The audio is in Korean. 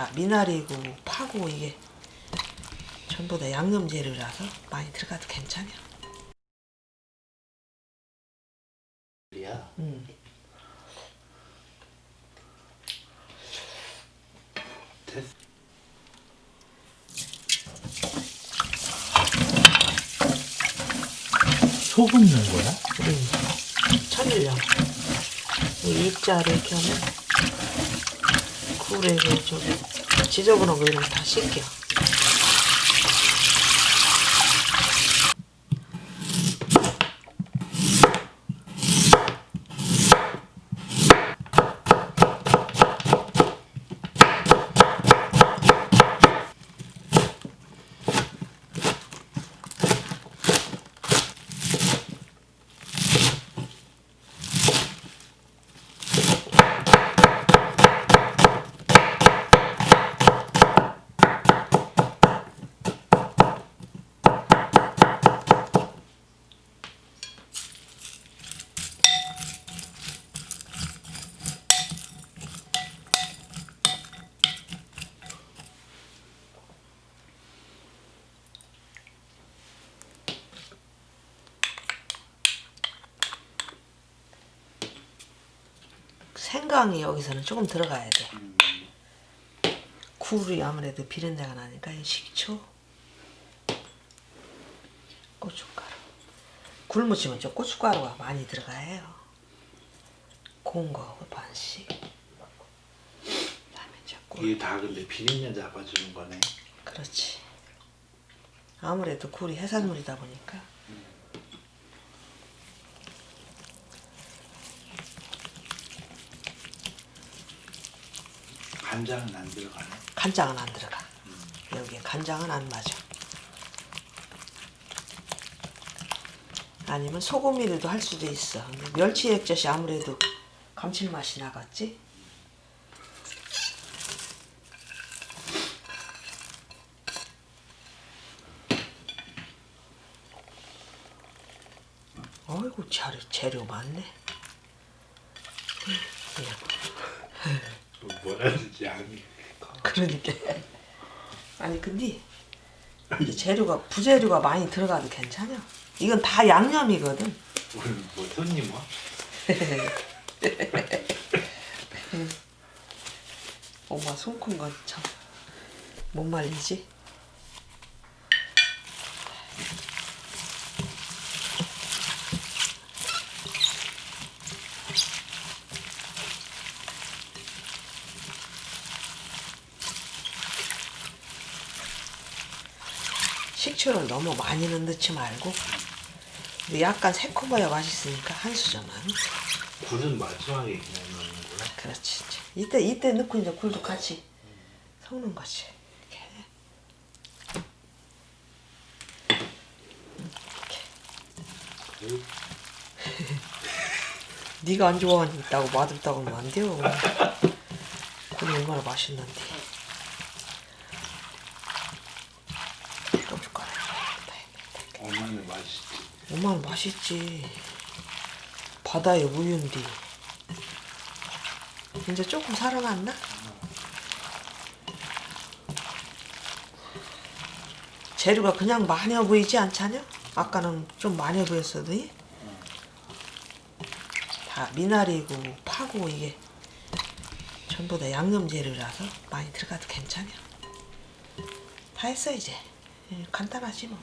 다 미나리고 파고 이게 전부 다 양념 재료라서 많이 들어가도 괜찮아. 야 음. 됐어. 소금 넣은 거야? 음. 천일염. 이 입자를 이렇게 하면 그 저기 지저분한 거 이런 거 다 씻겨. 생강이 여기서는 조금 들어가야 돼. 굴이 아무래도 비린내가 나니까 이 식초, 고춧가루. 굴 무치면 좀 고춧가루가 많이 들어가야 해요. 고운 거하고 반씩. 그다음에 이제 꿀. 이게 다 근데 비린내 잡아주는 거네. 그렇지. 아무래도 굴이 해산물이다 보니까 간장은 안 들어가네. 간장은 안 들어가. 여기에 간장은 안 맞아. 아니면 소금이라도 할 수도 있어. 멸치 액젓이 아무래도 감칠맛이 나갔지? 어이구 재료, 재료 많네. 그냥. 뭐라든지 양이. 그러니까 아니 근데 이 재료가 부재료가 많이 들어가도 괜찮아. 이건 다 양념이거든. 오늘 뭐 손님 와? 엄마 손큰 건 참 못 말리지. 식초를 너무 많이는 넣지 말고 근데 약간 새콤해야 맛있으니까 한 수저만. 굴은 마지막에 그냥 넣는 거야? 그렇지. 이제. 이때 이때 넣고 이제 굴도 같이 섞는 거지. 이렇게. 그 네가 안 좋아한다고 맛없다고 하면 안 돼요. 굴이 얼마나 맛있는데. 고춧가루. 얼마나 맛있지. 얼마나 맛있지. 바다의 우유인데. 이제 조금 살아났나? 재료가 그냥 많이 보이지 않잖냐? 아까는 좀 많이 보였어도 이? 다 미나리고 파고 이게 전부 다 양념 재료라서 많이 들어가도 괜찮아. 다 했어 이제. 예, 간단하지 뭐.